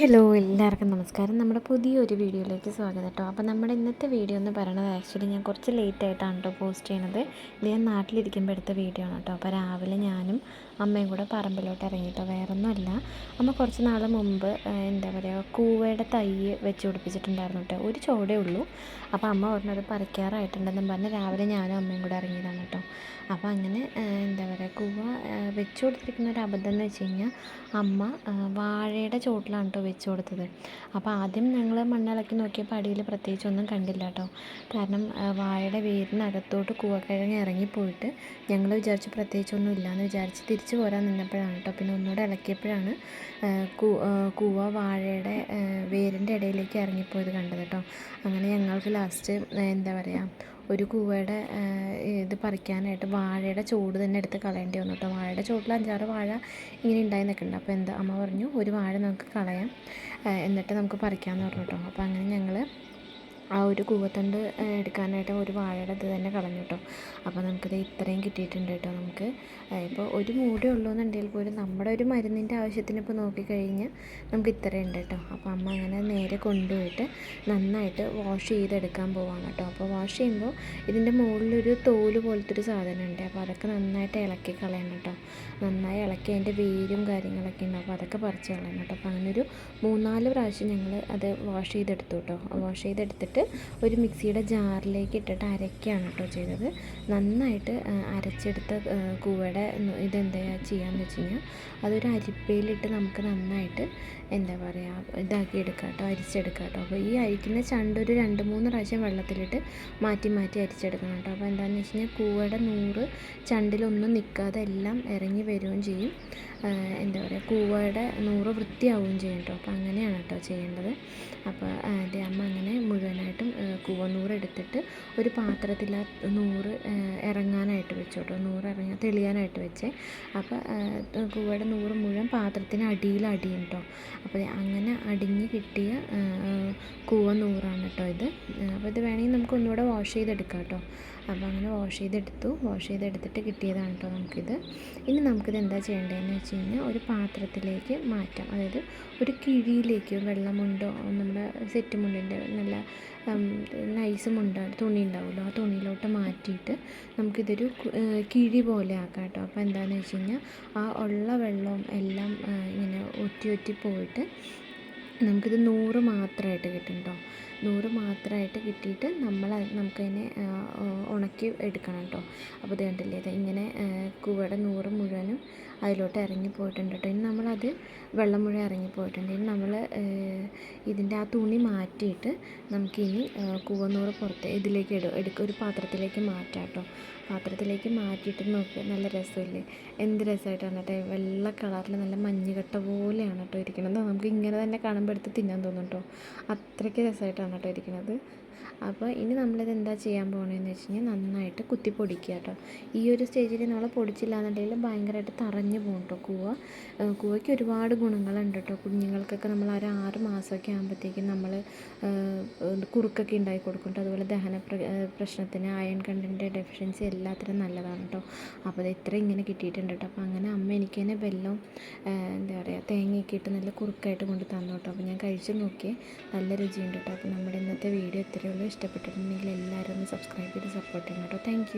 Hello എല്ലാവർക്കും നമസ്കാരം. നമ്മുടെ പുതിയൊരു വീഡിയോയിലേക്ക് സ്വാഗതം കേട്ടോ. അപ്പോൾ നമ്മുടെ ഇന്നത്തെ വീഡിയോ എന്ന് പറയുന്നത് ആക്ച്വലി ഞാൻ കുറച്ച് ലേറ്റ് ആയിട്ടാണ് കേട്ടോ പോസ്റ്റ് ചെയ്യണത്. ഇത് ഞാൻ നാട്ടിലിരിക്കുമ്പോൾ എടുത്ത വീഡിയോ ആണ് കേട്ടോ. അപ്പോൾ രാവിലെ ഞാനും അമ്മയും കൂടെ പറമ്പിലോട്ട് ഇറങ്ങിയിട്ടോ വേറൊന്നുമല്ല. അമ്മ കുറച്ച് നാൾ മുമ്പ് എന്താ പറയുക കൂവയുടെ തൈ വെച്ച് പിടിപ്പിച്ചിട്ടുണ്ടായിരുന്നു കേട്ടോ. ഒരു ചോടേ ഉള്ളൂ. അപ്പോൾ അമ്മ പറഞ്ഞത് പറിക്കാറായിട്ടുണ്ടെന്നും പറഞ്ഞ് രാവിലെ ഞാനും അമ്മയും കൂടെ ഇറങ്ങിയതാണ് കേട്ടോ. അപ്പോൾ അങ്ങനെ എന്താ പറയുക കൂവ വെച്ച് കൊടുത്തിരിക്കുന്ന ഒരു അബദ്ധം എന്ന് വെച്ച് കഴിഞ്ഞാൽ അമ്മ വാഴയുടെ ചോട്ടിലാണ് കേട്ടോ വെച്ച് കൊടുത്തത്. അപ്പോൾ ആദ്യം ഞങ്ങൾ മണ്ണിളക്കി നോക്കിയപ്പോൾ അടിയിൽ പ്രത്യേകിച്ചൊന്നും കണ്ടില്ല കേട്ടോ കാരണം വാഴയുടെ വേരിനകത്തോട്ട് കൂവക്കിഴങ്ങ് ഇറങ്ങിപ്പോയിട്ട് ഞങ്ങൾ വിചാരിച്ചു പ്രത്യേകിച്ചൊന്നും ഇല്ലയെന്ന് വിചാരിച്ച് തിരിച്ചു പോരാൻ നിന്നപ്പോഴാണ് കേട്ടോ പിന്നെ ഒന്നുകൂടെ ഇളക്കിയപ്പോഴാണ് കൂവ വാഴയുടെ വേരിന്റെ ഇടയിലേക്ക് ഇറങ്ങിപ്പോയത് കണ്ടത് കേട്ടോ അങ്ങനെ ഞങ്ങൾക്ക് ലാസ്റ്റ് എന്താ പറയുക ഒരു കൂവയുടെ ഇത് പറിക്കാനായിട്ട് വാഴയുടെ ചൂട് തന്നെ എടുത്ത് കളയേണ്ടി വന്നു കേട്ടോ. വാഴയുടെ ചോട്ടിൽ അഞ്ചാറ് വാഴ ഇങ്ങനെ ഉണ്ടായി നിൽക്കുന്നുണ്ട്. അപ്പോൾ എന്താ അമ്മ പറഞ്ഞു ഒരു വാഴ നമുക്ക് കളയാം. എന്നിട്ട് നമുക്ക് പറിക്കാമെന്ന് പറഞ്ഞു കേട്ടോ. അപ്പോൾ അങ്ങനെ ഞങ്ങൾ ആ ഒരു കൂവത്തണ്ട് എടുക്കാനായിട്ട് ഒരു വാഴയുടെ ഇത് തന്നെ കളഞ്ഞു കേട്ടോ അപ്പോൾ നമുക്കിത് ഇത്രയും കിട്ടിയിട്ടുണ്ട് കേട്ടോ നമുക്ക്. ഇപ്പോൾ ഒരു മൂടേ ഉള്ളൂ എന്നുണ്ടെങ്കിൽ പോലും നമ്മുടെ ഒരു മരുന്നിന്റെ ആവശ്യത്തിന് ഇപ്പോൾ നോക്കിക്കഴിഞ്ഞാൽ നമുക്ക് ഇത്രയും ഉണ്ട് കേട്ടോ അപ്പോൾ അമ്മ അങ്ങനെ നേരെ കൊണ്ടുപോയിട്ട് നന്നായിട്ട് വാഷ് ചെയ്തെടുക്കാൻ പോവാണ് കേട്ടോ അപ്പോൾ വാഷ് ചെയ്യുമ്പോൾ ഇതിന്റെ മുകളിലൊരു തോൽ പോലത്തെ ഒരു സാധനം ഉണ്ട് അപ്പോൾ അതൊക്കെ നന്നായിട്ട് ഇളക്കി കളയണം കേട്ടോ നന്നായി ഇളക്കി അതിന്റെ വേരും കാര്യങ്ങളൊക്കെ ഉണ്ട്. അപ്പോൾ അതൊക്കെ പറിച്ച് കളയണം കേട്ടോ അപ്പോൾ അങ്ങനെ ഒരു മൂന്നാൽ പ്രാവശ്യം ഞങ്ങൾ അത് വാഷ് ചെയ്തെടുത്തു കേട്ടോ വാഷ് ചെയ്തെടുത്തിട്ട് ഒരു മിക്സിയുടെ ജാറിലേക്ക് ഇട്ടിട്ട് അരയ്ക്കുകയാണ് കേട്ടോ ചെയ്തത്. നന്നായിട്ട് അരച്ചെടുത്ത കൂവയുടെ ഇതെന്താ ചെയ്യാന്ന് വെച്ച് കഴിഞ്ഞാൽ അതൊരു അരിപ്പയിലിട്ട് നമുക്ക് നന്നായിട്ട് എന്താ പറയുക ഇതാക്കി എടുക്കാം കേട്ടോ അരിച്ചെടുക്കാം കേട്ടോ. അപ്പോൾ ഈ അരിക്കുന്ന ചണ്ട് ഒരു രണ്ട് മൂന്ന് പ്രാവശ്യം വെള്ളത്തിലിട്ട് മാറ്റി മാറ്റി അരിച്ചെടുക്കണം കേട്ടോ. അപ്പോൾ എന്താണെന്ന് വെച്ച് കഴിഞ്ഞാൽ കൂവയുടെ നൂറ് ചണ്ടിലൊന്നും നിൽക്കാതെ എല്ലാം ഇറങ്ങി വരികയും ചെയ്യും. എന്താ പറയുക കൂവയുടെ നൂറ് വൃത്തിയാവുകയും ചെയ്യും കേട്ടോ. അപ്പോൾ അങ്ങനെയാണ് കേട്ടോ ചെയ്യേണ്ടത്. അപ്പോൾ അതെ അമ്മ അങ്ങനെ മുഴുവനായിട്ടും കൂവനൂറ് എടുത്തിട്ട് ഒരു പാത്രത്തിൽ ആ നൂറ് ഇറങ്ങാനായിട്ട് വെച്ചു കേട്ടോ. നൂറ് ഇറങ്ങാൻ തെളിയാനായിട്ട് വെച്ചേ. അപ്പോൾ കൂവയുടെ നൂറ് മുഴുവൻ പാത്രത്തിന് അടിയിൽ അടിയും കേട്ടോ അപ്പോൾ അങ്ങനെ അടിഞ്ഞ് കിട്ടിയ കൂവ നൂറാണ് കേട്ടോ ഇത്. അപ്പോൾ ഇത് വേണമെങ്കിൽ നമുക്ക് ഒന്നുകൂടെ വാഷ് ചെയ്തെടുക്കാം കേട്ടോ അപ്പോൾ അങ്ങനെ വാഷ് ചെയ്തെടുത്തു. വാഷ് ചെയ്തെടുത്തിട്ട് കിട്ടിയതാണ് കേട്ടോ നമുക്കിത്. ഇനി നമുക്കിത് എന്താ ചെയ്യേണ്ടതെന്ന് വെച്ച് കഴിഞ്ഞാൽ ഒരു പാത്രത്തിലേക്ക് മാറ്റാം. അതായത് ഒരു കിഴിയിലേക്ക് വെള്ളമുണ്ടോ നമ്മുടെ സെറ്റ് മുണ്ടിന്റെ നല്ല നൈസ് മുണ്ട തുണി ഉണ്ടാവുമല്ലോ ആ തുണിയിലോട്ട് മാറ്റിയിട്ട് നമുക്കിതൊരു കിഴി പോലെ ആക്കാം കേട്ടോ. അപ്പോൾ എന്താണെന്ന് വെച്ച് കഴിഞ്ഞാൽ ആ ഉള്ള വെള്ളവും എല്ലാം ഇങ്ങനെ ഒറ്റി ഒറ്റി പോയിട്ട് നമുക്കിത് നൂറ് മാത്രമായിട്ട് കിട്ടും കേട്ടോ. നൂറ് മാത്രമായിട്ട് കിട്ടിയിട്ട് നമ്മൾ നമുക്കതിനെ ഉണക്കി എടുക്കണം കേട്ടോ. അപ്പോൾ ഇത് കണ്ടില്ലേ ഇങ്ങനെ കൂവയുടെ നൂറ് മുഴുവനും അതിലോട്ട് ഇറങ്ങി പോയിട്ടുണ്ട് കേട്ടോ. ഇനി നമ്മളത് വെള്ളം മുഴുവൻ ഇറങ്ങി പോയിട്ടുണ്ട്. ഇനി നമ്മൾ ഇതിന്റെ ആ തുണി മാറ്റിയിട്ട് നമുക്കിനി കൂവനൂറ് പുറത്ത് ഇതിലേക്ക് ഇടും എടുക്കുക ഒരു പാത്രത്തിലേക്ക് മാറ്റാം കേട്ടോ. പാത്രത്തിലേക്ക് മാറ്റിയിട്ട് നോക്കുക നല്ല രസമില്ലേ? എന്ത് രസമായിട്ടാണ് കേട്ടോ. വെള്ള കളറിൽ നല്ല മഞ്ഞുകട്ട പോലെയാണ് കേട്ടോ ഇരിക്കുന്നത്. നമുക്ക് ഇങ്ങനെ തന്നെ കാണുമ്പോൾ എടുത്ത് തിന്നാൻ തോന്നും കേട്ടോ. അത്രയ്ക്ക് രസമായിട്ടാണ് കേട്ടോ ഇരിക്കുന്നത്. അപ്പോൾ ഇനി നമ്മളിത് എന്താ ചെയ്യാൻ പോകണമെന്ന് വെച്ച് കഴിഞ്ഞാൽ നന്നായിട്ട് കുത്തി പൊടിക്കുക കേട്ടോ. ഈ ഒരു സ്റ്റേജിൽ നമ്മൾ പൊടിച്ചില്ല എന്നുണ്ടെങ്കിൽ ഭയങ്കരമായിട്ട് തറഞ്ഞു പോകും കേട്ടോ കൂവ. കൂവയ്ക്ക് ഒരുപാട് ഗുണങ്ങളുണ്ട് കേട്ടോ കുഞ്ഞുങ്ങൾക്കൊക്കെ നമ്മൾ ഒരു ആറ് മാസമൊക്കെ ആകുമ്പോഴത്തേക്കും നമ്മൾ കുറുക്കൊക്കെ ഉണ്ടാക്കി കൊടുക്കും കേട്ടോ അതുപോലെ ദഹന പ്രശ്നത്തിന് അയൺ കണ്ടന്റ് ഡെഫിഷ്യൻസി എല്ലാത്തിനും നല്ലതാണ് കേട്ടോ അപ്പോൾ അത് ഇത്ര ഇങ്ങനെ കിട്ടിയിട്ടുണ്ട് കേട്ടോ അപ്പോൾ അങ്ങനെ അമ്മ എനിക്ക് തന്നെ വെല്ലം എന്താ പറയുക തേങ്ങയൊക്കെ ഇട്ട് നല്ല കുറുക്കായിട്ട് കൊണ്ട് തന്നു കേട്ടോ അപ്പോൾ ഞാൻ കഴിച്ചു നോക്കി. നല്ല രുചിയുണ്ട് കേട്ടോ അപ്പോൾ നമ്മുടെ ഇന്നത്തെ വീഡിയോ ഇത്രയേ ഉള്ളൂ. ഇഷ്ടപ്പെട്ടിട്ടുണ്ടെങ്കിൽ എല്ലാവരും ഒന്ന് സബ്സ്ക്രൈബ് ചെയ്ത് സപ്പോർട്ട് ചെയ്യണം കേട്ടോ താങ്ക്